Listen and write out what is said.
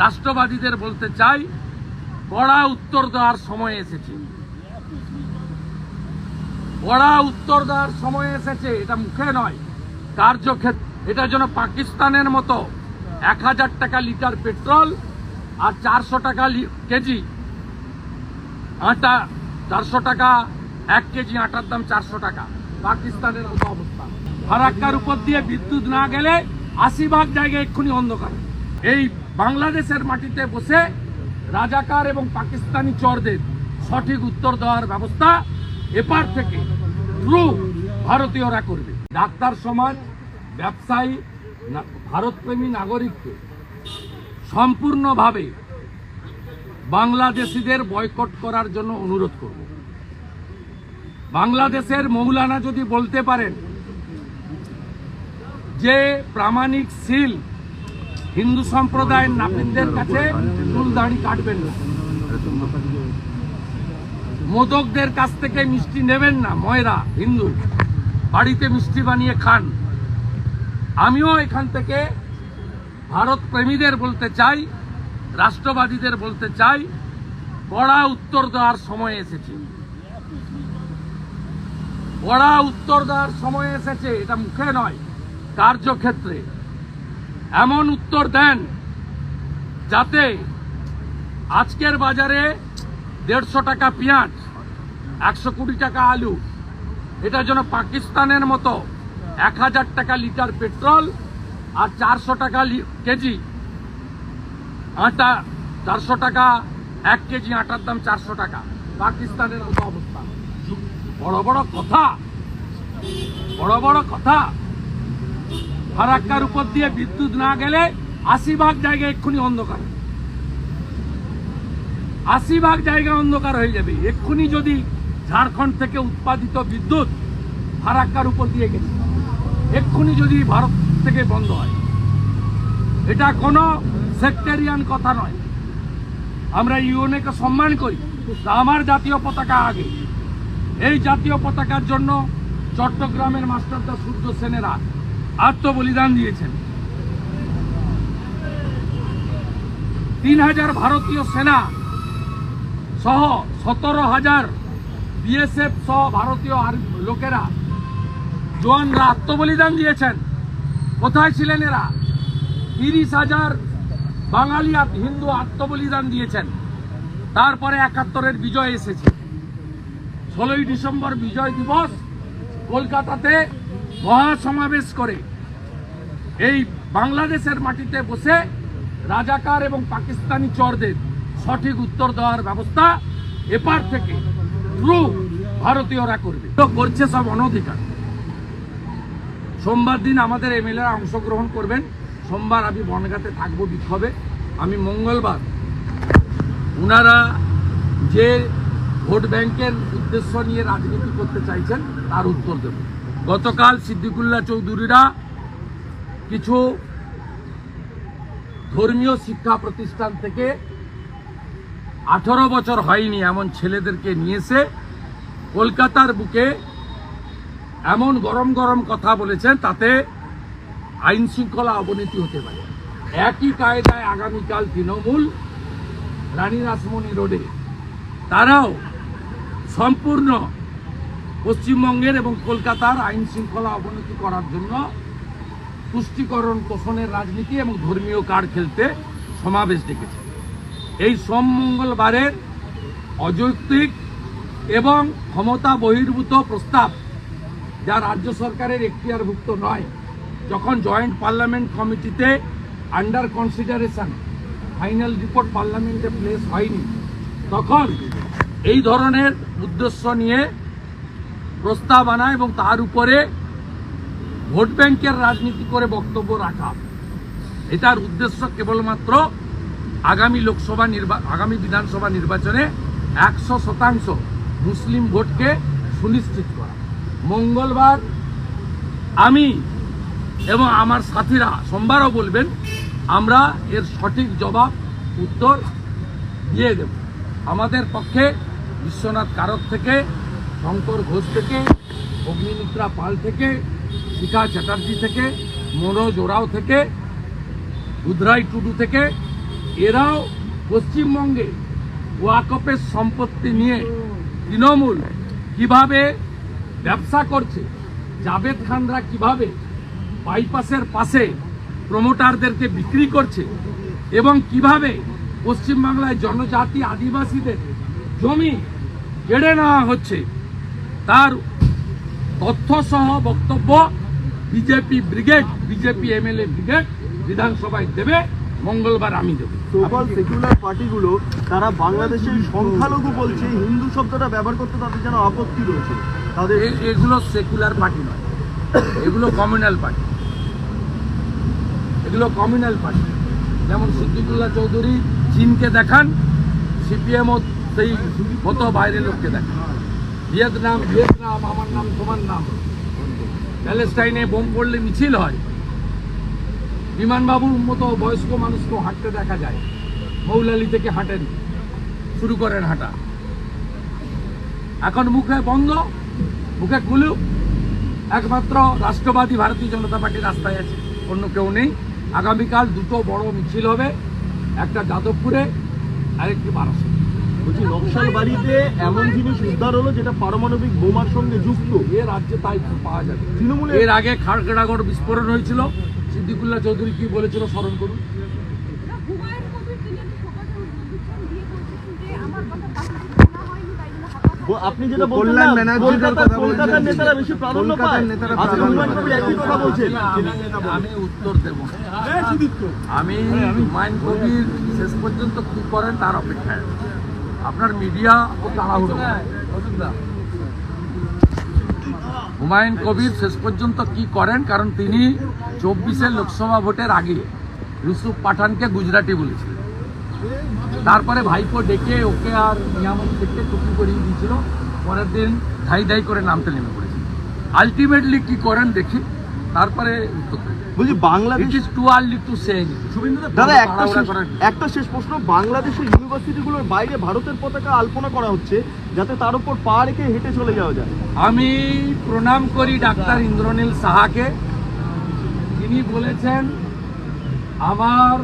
রাষ্ট্রবাদীদের বলতে চাই কড়া উত্তর দেওয়ার সময় এসেছে। কড়া উত্তর দেওয়ার সময় এসেছে, এটা মুখে নয় কার্যক্ষেত্রে এটা যেন পাকিস্তানের মতো এক হাজার টাকা লিটার পেট্রোল আর চারশো টাকা কেজি আটা, চারশো টাকা, এক কেজি আটার দাম চারশো টাকা। পাকিস্তানের মতো অবস্থা। ফারাক্কার উপর দিয়ে বিদ্যুৎ না গেলে আশি ভাগ জায়গায় এক্ষুনি অন্ধকার। এই বাংলাদেশের মাটিতে বসে রাজাকার এবং পাকিস্তানি চরদের সঠিক উত্তর দেওয়ার ব্যবস্থা এপার থেকে ট্রু ভারতীয়রা করবে। ডাক্তার সমাজ, ব্যবসায়ী ভারতপ্রেমী নাগরিককে সম্পূর্ণভাবে বাংলাদেশিদের বয়কট করার জন্য অনুরোধ করব। বাংলাদেশের মৌলানা যদি বলতে পারেন যে প্রামাণিক সিল হিন্দু সম্প্রদায়ের নাপিনদের কাছে চুল দাড়ি কাটবেন না। মোদকদের কাছ থেকে মিষ্টি নেবেন না, ময়রা, হিন্দু। বাড়িতে মিষ্টি বানিয়ে খান। আমিও এখান থেকে ভারত প্রেমীদের বলতে চাই, রাষ্ট্রবাদীদের বলতে চাই কড়া উত্তর দেওয়ার সময় এসেছে। কড়া উত্তর দেওয়ার সময় এসেছে, এটা মুখে নয়, কার্যক্ষেত্রে। এমন উত্তর দেন যাতে আজকের বাজারে দেড়শো টাকা পেঁয়াজ, একশো কুড়ি টাকা আলু, এটা যেন পাকিস্তানের মতো এক হাজার টাকা লিটার পেট্রোল আর চারশো টাকা কেজি আটা, চারশো টাকা, এক কেজি আটার দাম চারশো টাকা। পাকিস্তানের মতো অবস্থা। বড় বড় কথা। বড় বড় কথা। ফারাক্কার উপর দিয়ে বিদ্যুৎ না গেলে আশি ভাগ জায়গা এক্ষুনি অন্ধকার। আশি ভাগ জায়গা অন্ধকার হয়ে যাবে। এক্ষুনি যদি ঝাড়খণ্ড থেকে উৎপাদিত বিদ্যুৎ ফারাক্কার উপর দিয়ে গেছে, এক্ষুনি যদি ভারত থেকে বন্ধ হয়। এটা কোনো সেক্টেরিয়ান কথা নয়। আমরা ইউএনএকে সম্মান করি। আমার জাতীয় পতাকা আগে। এই জাতীয় পতাকার জন্য চট্টগ্রামের মাস্টারদা সূর্য সেনেরা আত্মবলিদান দিয়েছেন। তিন হাজার ভারতীয় সেনা সহ সতেরো হাজার বিএসএফ সহ ভারতীয় লোকেরা জওয়ানরা আত্মবলিদান দিয়েছেন। কোথায় ছিলেন এরা? তিরিশ হাজার বাঙালি হিন্দু আত্মবলিদান দিয়েছেন। তারপরে একাত্তরের বিজয় এসেছে। ষোলোই ডিসেম্বর বিজয় দিবস কলকাতাতে মহাসমাবেশ করে। এই বাংলাদেশের মাটিতে বসে রাজাকার এবং পাকিস্তানি চরদের সঠিক উত্তর দেওয়ার ব্যবস্থা এপার থেকে ট্রু ভারতীয়রা করবে। করছে সব অনধিকার। সোমবার দিন আমাদের এমএলএরা অংশগ্রহণ করবেন। সোমবার আমি বনগাতে থাকব বিক্ষোভে। আমি মঙ্গলবার ওনারা যে ভোট ব্যাংকের উদ্দেশ্য নিয়ে রাজনীতি করতে চাইছেন, তার উত্তর দেব। গতকাল সিদ্দিকুল্লাহ চৌধুরীরা কিছু ধর্মীয় শিক্ষা প্রতিষ্ঠান থেকে আঠারো বছর হয়নি এমন ছেলেদেরকে নিয়েছে। কলকাতার বুকে এমন গরম গরম কথা বলেছেন তাতে আইন শৃঙ্খলা অবনতি হতে পারে। একই কায়দায় আগামীকাল তৃণমূল রানী রাসমণি রোডে। তারাও সম্পূর্ণ পশ্চিমবঙ্গের এবং কলকাতার আইন শৃঙ্খলা অবনতি করার জন্য পুষ্টিকরণ পোষণের রাজনীতি এবং ধর্মীয় কার্ড খেলতে সমাবেশ ডেকেছে। এই সোম মঙ্গলবারের অযৌক্তিক এবং ক্ষমতা বহির্ভূত প্রস্তাব, যা রাজ্য সরকারের এখতিয়ারভুক্ত নয়, যখন জয়েন্ট পার্লামেন্ট কমিটিতে আন্ডার কনসিডারেশন, ফাইনাল রিপোর্ট পার্লামেন্টে প্লেস হয়নি, তখন এই ধরনের উদ্দেশ্য নিয়ে প্রস্তাব আনা এবং তার উপরে ভোট ব্যাংকের রাজনীতি করে বক্তব্য রাখা। এটার উদ্দেশ্য কেবলমাত্র আগামী লোকসভা নির্বা, আগামী বিধানসভা নির্বাচনে একশো শতাংশ মুসলিম ভোটকে সুনিশ্চিত করা। মঙ্গলবার আমি এবং আমার সাথীরা সোমবারও বলবেন, আমরা এর সঠিক জবাব, উত্তর দিয়ে দেব। আমাদের পক্ষে বিশ্বনাথ কারক থেকে, শঙ্কর ঘোষ থেকে, অগ্নিমিত্রা পাল থেকে শিখা চ্যাটার্জি থেকে, মনোজ ওরাও থেকে, উদরাই টুডু থেকে, এরাও পশ্চিমবঙ্গে ওয়াকপের সম্পত্তি নিয়ে তৃণমূল কীভাবে ব্যবসা করছে, জাভেদ খানরা কীভাবে বাইপাসের পাশে প্রমোটারদেরকে বিক্রি করছে এবং কীভাবে পশ্চিমবাংলায় জনজাতি আদিবাসীদের জমি কেড়ে নেওয়া হচ্ছে, তার তথ্য সহ বক্তব্য BJP brigade BJP MLA brigade বিধানসভায় দেবে মঙ্গলবার আমি দেবো। সোকল সেকুলার পার্টিগুলো তারা বাংলাদেশের সংখ্যালঘু বলছে হিন্দু শব্দটা ব্যবহার করতে তাদের যেন আপত্তি রয়েছে। তাদের এগুলো সেকুলার পার্টি নয়। এগুলো কমিউনাল পার্টি এগুলো কমিউনাল পার্টি যেমন সিদ্দিকুল্লাহ চৌধুরী চীনকে দেখান সিপিএম সেই মতো বাইরের লোককে দেখান। ভিয়েতনাম ভিয়েতনাম, আমার নাম, তোমার নাম। প্যালেস্টাইনে বোম পড়লে মিছিল হয়। বিমানবাবুর মতো বয়স্ক মানুষকেও হাঁটতে দেখা যায়। মৌলালি থেকে হাঁটেন? শুরু করেন হাঁটা। এখন মুখে বন্ধ, মুখে কুলুপ একমাত্র রাষ্ট্রবাদী ভারতীয় জনতা পার্টি রাস্তায় আছে, অন্য কেউ নেই। আগামীকাল দুটো বড় মিছিল হবে, একটা যাদবপুরে আরেকটি বারাসত। বলছি নকশাল বাড়িতে এমন জিনিস উদ্ধার হলো যেটা পারমাণবিক বোমার সঙ্গে যুক্ত? এ রাজ্যে তাই পাওয়া যাবে। তৃণমূলের এর আগে খাড়গড়াগড় বিস্ফোরণ হয়েছিল। সিদ্দিকুল্লাহ চৌধুরী কি বলেছিল স্মরণ করুন। আপনি যেটা বলছেন কল্যাণ না ব্যানার্জির কলকাতার কথা বলছেন। কলকাতার নেতারা বেশি প্রাধান্য পায়। একই কথা বলছেন। আমি- উত্তর দেব আমি হুমায়ুন কবির শেষ পর্যন্ত কি করেন তার অপেক্ষায়। আপনার মিডিয়া হুমায়ুন কবির শেষ পর্যন্ত কি করেন? কারণ তিনি চব্বিশের লোকসভা ভোটের আগে ইউসুফ পাঠানকে গুজরাটি বলেছিলেন। তারপরে ভাইপো ডেকে ওকে আর নিয়ামত থেকে টুপি করিয়ে দিয়েছিল। পরের দিন ধাই ধাই করে নামতে নেমে পড়েছিল আলটিমেটলি কি করেন দেখি। তারপরে বলছি it Bangladesh is too early to say দাদা একটা শেষ একটা শেষ প্রশ্ন। বাংলাদেশের ইউনিভার্সিটিগুলোর বাইরে ভারতের পতাকা আলপনা করা হচ্ছে যাতে তার উপর পা রেখে হেঁটে চলে যাওয়া যায়। আমি প্রণাম করি ডাক্তার ইন্দ্রনীল সাহাকে। তিনি বলেছেন আমার